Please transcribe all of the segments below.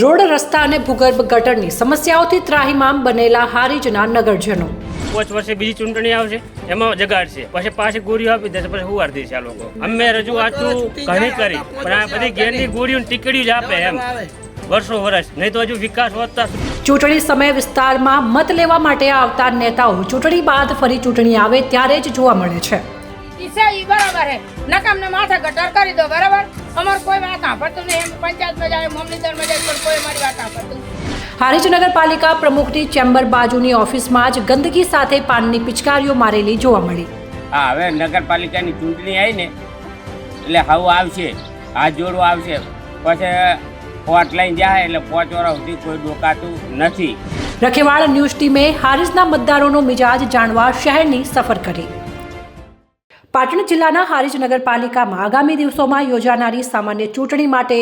Road રસ્તા અને ભૂગર્ભ ગટરની સમસ્યાઓથી ત્રાહિમામ બનેલા હારીજના નગરજનો. પાંચ વર્ષે બીજી ચૂંટણી આવશે એમાં જગાડશે પછી પાછી ગોળીઓ આપી દેશે પછી હુવાર દેશે આ લોકો. અમે રજૂઆત ઘણી કરી પણ આ બધી ગેરની ગોળીઓ ટીકડી જ આપે એમ. વર્ષો વર્ષ નહીં તો હજુ વિકાસ વધતા ચૂંટણી સમયે વિસ્તારમાં મત લેવા માટે આવતા નેતાઓ ચૂંટણી બાદ ફરી ચૂંટણી આવે ત્યારે જ જોવા મળે છે. ઈસા ઈ બરાબર હે. નકામને માથા ગટર કરી દો બરાબર? અમાર કોઈ વાત સાંભળતું નહીં. એમ પંચાયતમાં જાય મામલીદારમાં જાય પણ કોઈ મારી વાત સાંભળતું હારીજ નગરપાલિકા પ્રમુખની ચેમ્બર બાજુની ઓફિસમાં જ ગંદકી સાથે પાનની પિચકારીઓ મારેલી જોવા મળી. હા હવે નગરપાલિકાની ચૂંટણી આવી ને એટલે હવે આવશે હાથ જોડવા આવશે. પછી પોટ લઈને જાય એટલે પોચ વર્ષ સુધી કોઈ ડોકાતું નથી. રખેવાળ ન્યૂઝ ટીમે હારીજના મતદારોનો મિજાજ જાણવા શહેરની સફર કરી. પાટણ જિલ્લાના હારીજ નગરપાલિકામાં આગામી દિવસોમાં યોજાનારી સામાન્ય ચૂંટણી માટે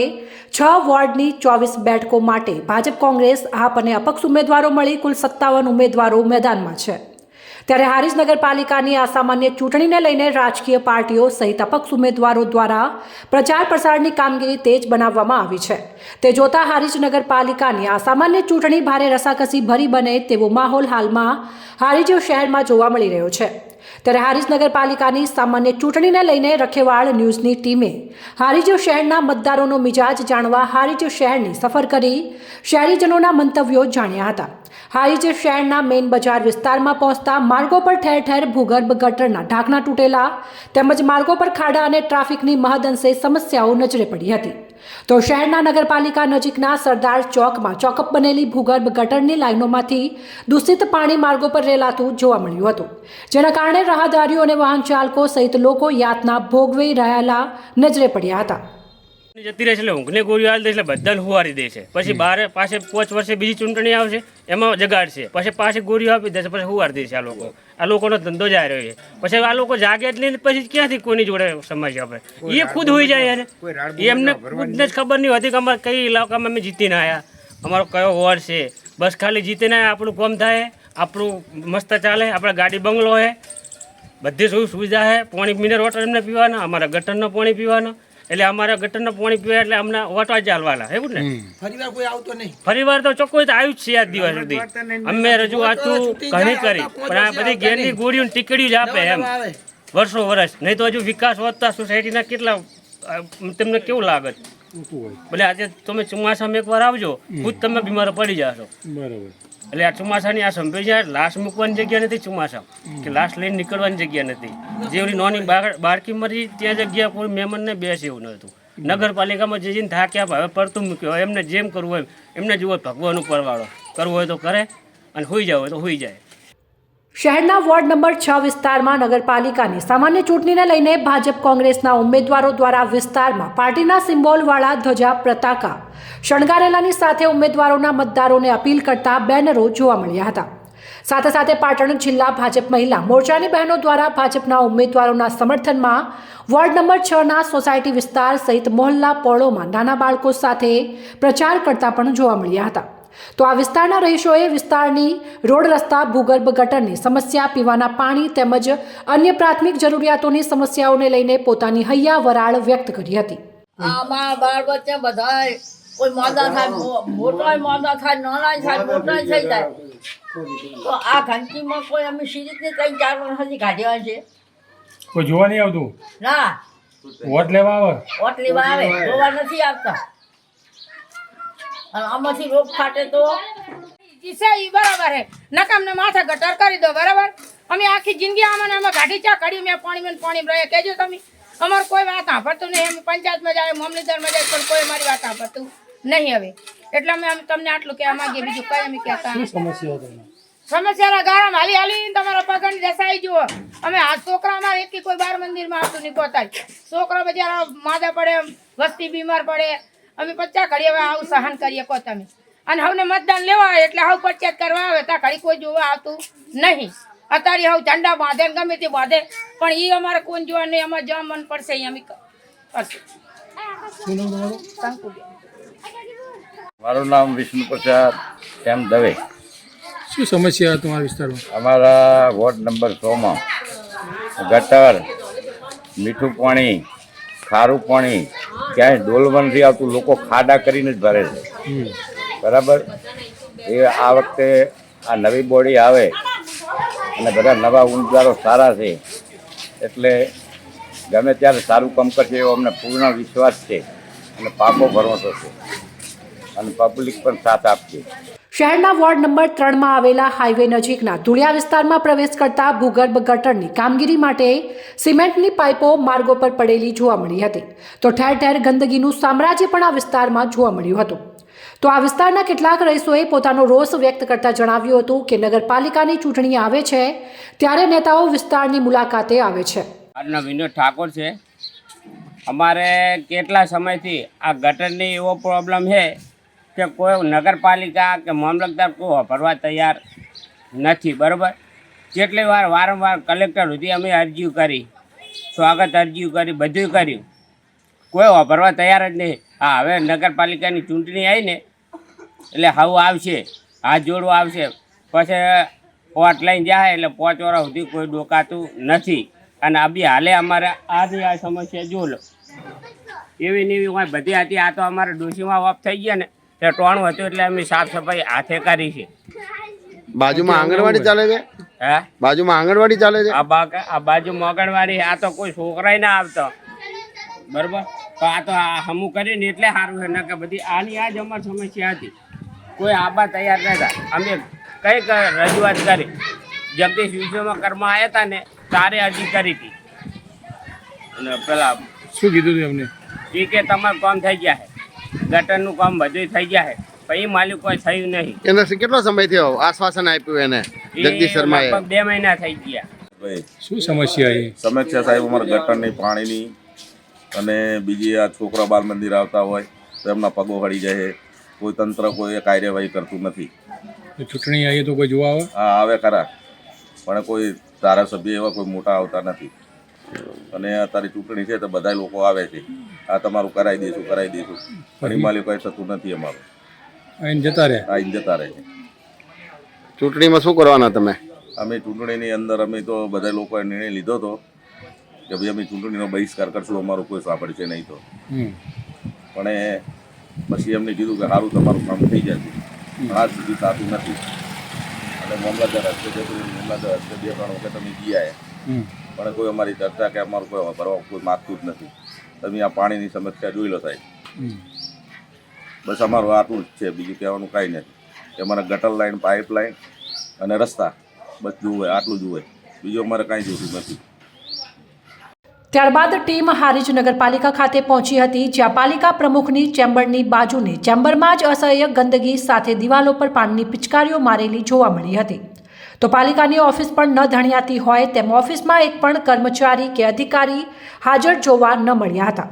છ વોર્ડની ચોવીસ બેઠકો માટે ભાજપ કોંગ્રેસ, આપ અને અપક્ષ ઉમેદવારો મળી કુલ સત્તાવન ઉમેદવારો મેદાનમાં છે. ત્યારે હારીજ નગરપાલિકાની આ સામાન્ય ચૂંટણીને લઈને રાજકીય પાર્ટીઓ સહિત અપક્ષ ઉમેદવારો દ્વારા પ્રચાર પ્રસારની કામગીરી તેજ બનાવવામાં આવી છે. તે જોતા હારીજ નગરપાલિકાની આ સામાન્ય ચૂંટણી ભારે રસાકસી ભરી બને તેવો માહોલ હાલમાં હારીજ શહેરમાં જોવા મળી રહ્યો છે. ત્યારે હારીજ નગરપાલિકાની સામાન્ય ચૂંટણીને લઈને રખેવાળ ન્યૂઝની ટીમે હારીજ શહેરના મતદારોનો મિજાજ જાણવા હારીજ શહેરની સફર કરી શહેરીજનોના મંતવ્યો જાણ્યા હતા. હારીજ શહેરના મેઇન બજાર વિસ્તારમાં પહોંચતા માર્ગો પર ઠેર ઠેર ભૂગર્ભ ગટરના ઢાંકણા તૂટેલા તેમજ માર્ગો પર ખાડા અને ટ્રાફિકની મહદઅંશે સમસ્યાઓ નજરે પડી હતી. તો શહેરના નગરપાલિકા નજીકના સરદાર ચોકમાં ચોકઅપ બનેલી ભૂગર્ભ ગટરની લાઇનોમાંથી દૂષિત પાણી માર્ગો પર રેલાતું જોવા મળ્યું હતું, જેના કારણે રાહદારીઓ અને વાહન ચાલકો સહિત લોકો યાતના ભોગવી રહેલા નજરે પડ્યા હતા. જતી રહેશે એટલે ઊંઘને ગોળીઓ આવી દે એટલે બધાને હુવારી દેશે પછી બાર પાસે પાંચ વર્ષે બીજી ચૂંટણી આવશે એમાં જગાડશે. પછી પાછી ગોળીઓ આપી દેશે પછી હુવાર દેશે આ લોકો. આ લોકોનો ધંધો જાય રહ્યો છે. પછી આ લોકો જાગે જ નહીં પછી ક્યાંથી કોની જોડે સમજ્યા આપણે એ ખુદ હોઈ જાય યાર. એમને ખુદને જ ખબર નહીં હોતી કે અમારે કઈ ઇલાકામાં અમે જીતીને આવ્યા અમારો કયો વોર્ડ છે? બસ ખાલી જીતીને આવ્યા, આપણું કોમ થાય આપણું મસ્ત ચાલે આપણા ગાડી બંગલો છે બધી સુવિ સુવિધા છે પાણી મિનરલ વોટર એમને પીવાના અમારા ગટરનો પાણી પીવાનો. એટલે અમારા ગટરનો પાણી પીવા એટલે અમને વોટર ચાલવાના એવું ને? ફરીવાર કોઈ આવતો નહીં. ફરી વાર તો ચોખ્ખું તો આવ્યું જ છે આ દિવસ સુધી. અમે રજૂઆતું ઘણી કરી પણ આ બધી ગેરની ગોળીઓ ટીકડી ટીકડીઓ જ આપે એમ. વર્ષો વર્ષ. નહીં તો હજુ વિકાસ વધતા સોસાયટીના કેટલા તમને કેવું લાગત ભલે આજે તમે ચોમાસામાં એકવાર આવજો ખુદ તમે બીમાર પડી જાશો. એટલે આ ચોમાસાની આ સંભળી જાય લાશ મૂકવાની જગ્યા નથી ચોમાસા. કે લાશ લઈને નીકળવાની જગ્યા નથી. જે ઓલી નોની બાળકી મરી ત્યાં જગ્યા કોઈ મહેમાનને બેસે એવું નહોતું નગરપાલિકામાં જે જઈને થાક્યા હવે પડતું મૂક્યો એમને જેમ કરવું હોય એમને જુઓ ભગવાનનું પરવાળો કરવું હોય તો કરે અને હોઈ જાવ હોય તો હોઈ જાય. શહેરના વોર્ડ નંબર છ વિસ્તારમાં નગરપાલિકાની સામાન્ય ચૂંટણીને લઈને ભાજપ કોંગ્રેસના ઉમેદવારો દ્વારા વિસ્તારમાં પાર્ટીના સિમ્બોલવાળા ધ્વજા પ્રતાકા, શણગારેલાની સાથે ઉમેદવારોના મતદારોને અપીલ કરતા બેનરો જોવા મળ્યા હતા. સાથે સાથે પાટણ જિલ્લા ભાજપ મહિલા મોરચાની બહેનો દ્વારા ભાજપના ઉમેદવારોના સમર્થનમાં વોર્ડ નંબર છના સોસાયટી વિસ્તાર સહિત મોહલ્લા પોળોમાં નાના બાળકો સાથે પ્રચાર કરતા પણ જોવા મળ્યા હતા. તો આ વિસ્તારના રહીશોએ વિસ્તારની રોડ રસ્તા ભૂગર્ભ ગટરની સમસ્યા પીવાના પાણી તેમજ અન્ય પ્રાથમિક જરૂરિયાતોની સમસ્યાઓને લઈને પોતાની હૈયા વરાળ વ્યક્ત કરી હતી. આમાં બાળ બચ્ચા બધાય કોઈ મોદા થાય મો- મોટાય થાય નાનાય થાય મોટાય થઈ જાય. તો આ ઘંટીમાં કોઈ અમે સિરીજને ત્રણ ચાર વર્ષ સુધી કાઢ્યા છે? કોઈ જોવા નહીં આવતું? ના. વોટ લેવા આવે? વોટ લેવા આવે? જોવા નથી આવતા. આમાંથી રોગ ફાટે તો? ઈ બરાબર હે. નકામને માથે ગટર કરી દો બરાબર? અમે આખી જિંદગી આમાં ને આમાં ગાડી ચા કાઢી મેં પાણી મેં પાણી રહે કહેજો તમે. અમાર કોઈ વાત સાંભળતું નહીં. એમ પંચાયતમાં જાય મામલીદારમાં જાય પણ કોઈ મારી વાત સાંભળતું નહીં હવે. એટલે અમે તમને આટલું કહેવા માંગીએ બીજું કઈ અમે કહેતા સમસ્યાના ગારામ હાલી હાલી તમારા પગન દસાઈ જુઓ. અમે આ છોકરા અમારે એક કોઈ બાર મંદિરમાં આવતું નહીં પોતાય. છોકરા બજારા માદા પડે વસ્તી બીમાર પડે. અમે પચ્ચા ઘડી હવે આવું સહન કરીએ કહો તમે. અને હવે મતદાન લેવા આવે એટલે હવે પચાસ કરવા આવે ત્યાં ઘડી કોઈ જોવા આવતું નહીં. અત્યારે હવે ઝંડા બાંધે ને ગમે તે બાંધે પણ એ અમારે કોણ જોવા નહીં અમારે જવા મન પડશે એ અમે કરશું. મારું નામ વિષ્ણુ પ્રસાદ એમ દવે. શું સમસ્યા તમારા વિસ્તારમાં? અમારા વોર્ડ નંબર સોમાં ગટર મીઠું પાણી ખારું પાણી ક્યાંય ડોલવણ નથી આવતું લોકો ખાડા કરીને જ ભરે છે. બરાબર? એ આ વખતે આ નવી બોડી આવે અને બધા નવા ઉમેદવારો સારા છે. એટલે ગમે ત્યારે સારું કામ કરશે એવો અમને પૂર્ણ વિશ્વાસ છે અને પાકો ભરવશો છે. અને પબ્લિક પણ સાથ આપશે. શહેરના વોર્ડ નંબર ત્રણમાં આવેલા હાઈવે નજીકના ધુળિયા વિસ્તારમાં પ્રવેશ કરતા ભૂગર્ભ ગટરની કામગીરી માટે સિમેન્ટની પાઇપો માર્ગો પર પડેલી જોવા મળી હતી. તો ઠેર ઠેર ગંદકીનું સામ્રાજ્ય પણ આ વિસ્તારમાં જોવા મળ્યું હતું. તો આ વિસ્તારના કેટલાક રહીશોએ પોતાનો રોષ વ્યક્ત કરતા જણાવ્યું હતું કે નગરપાલિકાની ચૂંટણી આવે છે, ત્યારે નેતાઓ વિસ્તારની મુલાકાતે આવે છે. વિનોદ ઠાકોર છે. અમારે કેટલા સમયથી આ ગટરની એવો પ્રોબ્લેમ છે કે કોઈ નગરપાલિકા કે મામલતદાર કોઈ વાપરવા તૈયાર નથી, બરાબર? કેટલી વાર વારંવાર કલેક્ટર સુધી અમે અરજીઓ કરી, સ્વાગત અરજીઓ કરી બધું કર્યું. કોઈ વાપરવા તૈયાર જ નહીં. હા, હવે નગરપાલિકાની ચૂંટણી આવી ને, એટલે હવું આવશે, હાથ જોડવા આવશે. પછી પોટ લઈને જાય એટલે પાંચ વાળા સુધી કોઈ ડોકાતું નથી. અને આ બી હાલે અમારે આથી આ સમસ્યા જો લો. એવી ને એવી હોય, બધી હતી આ તો અમારે ડોશીમાં ઓફ થઈ ગયા ને. તે ટોણું હતું એટલે અમે સાફ સફાઈ હાથે કરી છે. બાજુમાં આંગણવાડી ચાલે છે? હે? બાજુમાં આંગણવાડી ચાલે છે? આ બાકે આ બાજુ મોગણવાડી આ તો કોઈ છોકરાય ના આવતો. બરોબર? તો આ તો આ હમું કરીને એટલે સારું છે. ને કે બધી આની આ જ અમારી સમસ્યા હતી. કોઈ આબા તૈયાર નતા. અમે કંઈક રજૂઆત કરી. જગદીશ વિશ્વકર્મા આવ્યા હતા ને તારે અરજી કરી હતી. અને પેલા શું કીધું હતું એમને? એ કે તમારું કામ થઈ ગયા છે. ગટરનું કામ બધું થઈ ગયા છે પણ એ માલિક કોઈ થયું નહીં. એને કેટલો સમય થયો? આશ્વાસન આપ્યું એને જગદીશ શર્માએ. બે મહિના થઈ ગયા. શું સમસ્યા એ સમસ્યા સાહેબ અમારે ગટરની પાણીની અને બીજી આ છોકરા બાલ મંદિર આવતા હોય તો એમના પગો હળી જાય કોઈ તંત્ર કોઈ કાર્યવાહી કરતું નથી. ચૂંટણી આવી તો કોઈ જોવા આવે? હા આવે ખરા. પણ કોઈ ધારાસભ્ય એવા કોઈ મોટા આવતા નથી. અને તારી ચૂંટણી છે તો બધા લોકો આવે છે. આ તમારું કરાવી દઈશું કરાવી દઈશું. પણ હિમાલય કંઈ થતું નથી અમારું. આઈને જતા રહે? આઈને જતા રહે ચૂંટણીમાં શું કરવાના તમે? અમે ચૂંટણીની અંદર અમે તો બધા લોકોએ નિર્ણય લીધો હતો કે ભાઈ અમે ચૂંટણીનો બહિષ્કાર કરશું અમારું કોઈ સાંભળશે નહીં તો. હમ. પણ એ પછી એમને કીધું કે સારું તમારું કામ થઈ જશે પણ આજ સુધી થતું નથી. અને મામલતદાર હસ્તે જતું મામલતદાર હસ્તે બે ત્રણ વખત અમે ગયા પણ કોઈ અમારી ચર્ચા કે અમારું કોઈ ભરવા કોઈ માગતું જ નથી. તમે આ પાણીની સમસ્યા જોઈ લો સાહેબ. બસ અમારું આટલું જ છે બીજું કહેવાનું કાંઈ નથી. કે અમારે ગટર લાઈન પાઇપ લાઈન અને રસ્તા બસ જુએ આટલું જુએ બીજું અમારે કાંઈ જોતું નથી. ત્યારબાદ ટીમ હારીજ નગરપાલિકા ખાતે પહોંચી હતી જ્યાં પાલિકા પ્રમુખની ચેમ્બરની બાજુની ચેમ્બરમાં જ અસહ્ય ગંદકી સાથે દિવાલો પર પાણીની પિચકારીઓ મારેલી જોવા મળી હતી. તો પાલિકાની ઓફિસ પણ ન ધણિયાતી હોય તેમ ઓફિસમાં એક પણ કર્મચારી કે અધિકારી હાજર જોવા ન મળ્યા હતા.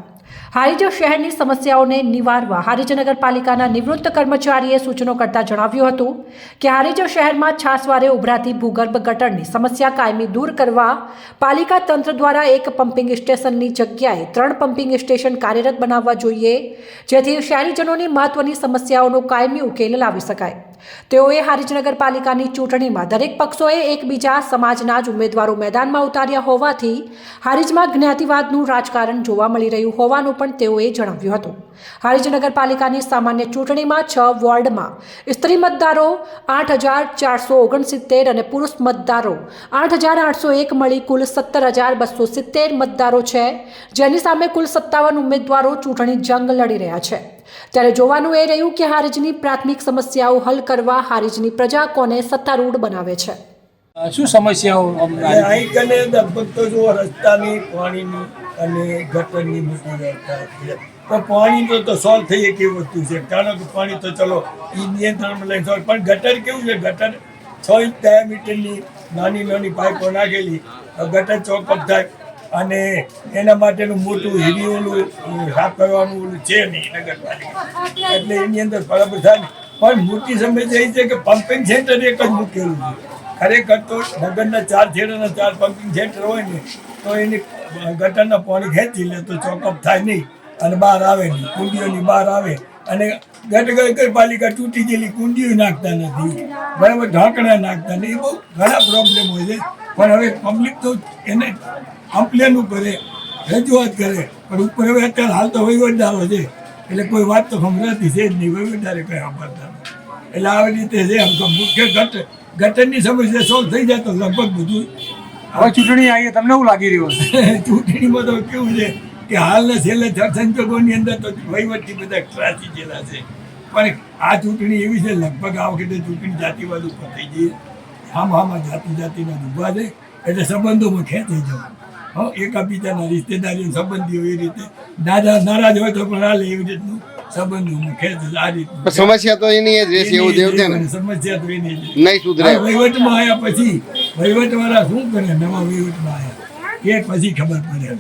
હારીજ શહેરની સમસ્યાઓને નિવારવા હારીજ નગરપાલિકાના નિવૃત્ત કર્મચારીએ સૂચનો કરતા જણાવ્યું હતું કે હારીજ શહેરમાં છાસવારે ઉભરાતી ભૂગર્ભ ગટરની સમસ્યા કાયમી દૂર કરવા પાલિકા તંત્ર દ્વારા એક પમ્પિંગ સ્ટેશનની જગ્યાએ ત્રણ પમ્પિંગ સ્ટેશન કાર્યરત બનાવવા જોઈએ, જેથી શહેરીજનોની મહત્વની સમસ્યાઓનો કાયમી ઉકેલ લાવી શકાય. તેઓએ હારીજ નગરપાલિકાની ચૂંટણીમાં દરેક પક્ષોએ એકબીજા સમાજના જ ઉમેદવારો મેદાનમાં ઉતાર્યા હોવાથી હારીજમાં જ્ઞાતિવાદનું રાજકારણ જોવા મળી રહ્યું હોવાનું પણ તેઓએ જણાવ્યું હતું. હારીજ નગરપાલિકાની સામાન્ય ચૂંટણીમાં છ વોર્ડમાં સ્ત્રી મતદારો આઠ હજાર ચારસો ઓગણસિત્તેર અને પુરુષ મતદારો આઠ હજાર આઠસો એક મળી કુલ સત્તર હજાર બસો સિત્તેર મતદારો છે. જેની સામે કુલ સત્તાવન ઉમેદવારો ચૂંટણી જંગ લડી રહ્યા છે. ત્યારે જોવાનું એ રહ્યું કે હારીજની પ્રાથમિક સમસ્યાઓ હલ કરવા હારીજની પ્રજા કોને સત્તારૂઢ બનાવે છે. શું સમસ્યાઓ અહીં કને લગભગ તો જો રસ્તાની પાણીની અને ગટરની મૂકી વ્યવસ્થા તો પાણી તો તો સોલ્વ થઈ એક એવી વસ્તુ છે? કારણ કે પાણી તો ચલો એ નિયંત્રણમાં લઈ solve. પણ ગટર કેવું છે? ગટર છ ઇંચ ડાયામીટરની નાની નાની પાઇપો નાખેલી ગટર ચોકઅપ થાય. અને એના માટેનું મોટું હેવી ઓલું સાફ કરવાનું ઓલું છે નહીં નગરપાલિકા એટલે એની અંદર થાય પણ મોટી સમસ્યા એ છે કે પમ્પિંગ સેન્ટર એક જ મૂકેલું છે. ખરેખર તો નગરના ચાર છેડાના ચાર પમ્પિંગ સેન્ટર હોય ને, તો એની ગટરના પાણી ખેંચી લે તો ચોકઅપ થાય નહીં અને બહાર આવે નહીં. કુંડીઓની બહાર આવે અને ગટ પાલિકા તૂટી ગયેલી કુંડીઓ નાખતા નથી. બરાબર ઢાંકણા નાખતા નહીં બહુ ઘણા પ્રોબ્લેમ હોય છે. પણ હવે પબ્લિક તો એને કમ્પ્લેન કરે રજૂઆત કરે પણ ઉપર હવે અત્યારે હાલ તો વહીવટદારો છે. એટલે કોઈ વાત તો સમજાતી છે જ નહીં વહીવટદારે કંઈ સાંભળતા. એટલે આવી રીતે છે આમ તો મુખ્ય ઘટ ગટરની સમસ્યા સોલ્વ થઈ જાય તો લગભગ બધું હવે ચૂંટણી આવી તમને એવું લાગી રહ્યું ચૂંટણીમાં તો કેવું છે કે હાલના છેલ્લે છ સંજોગોની અંદર તો વહીવટથી બધા ત્રાસી ગયેલા છે. પણ આ ચૂંટણી એવી છે લગભગ આ વખતે ચૂંટણી જાતિવાદ ઉપર થઈ જઈએ આમ આમાં જાતિ જાતિના ઊભા છે એટલે સંબંધોમાં ખેંચાઈ જવાનું હા એકાબીજાના રિશ્તેદારીઓ સંબંધીઓ એ રીતે. દાદા નારાજ હોય તો પણ હાલે એવી રીતનું સંબંધોમાં ખેંચે આ રીતનું સમસ્યા તો એની એ જ રહેશે એવું દેવ સમસ્યા તો એની નહીં સુધરે. વહીવટમાં આવ્યા પછી વહીવટવાળા શું કરે? નવા વહીવટમાં આવ્યા એ પછી ખબર પડે.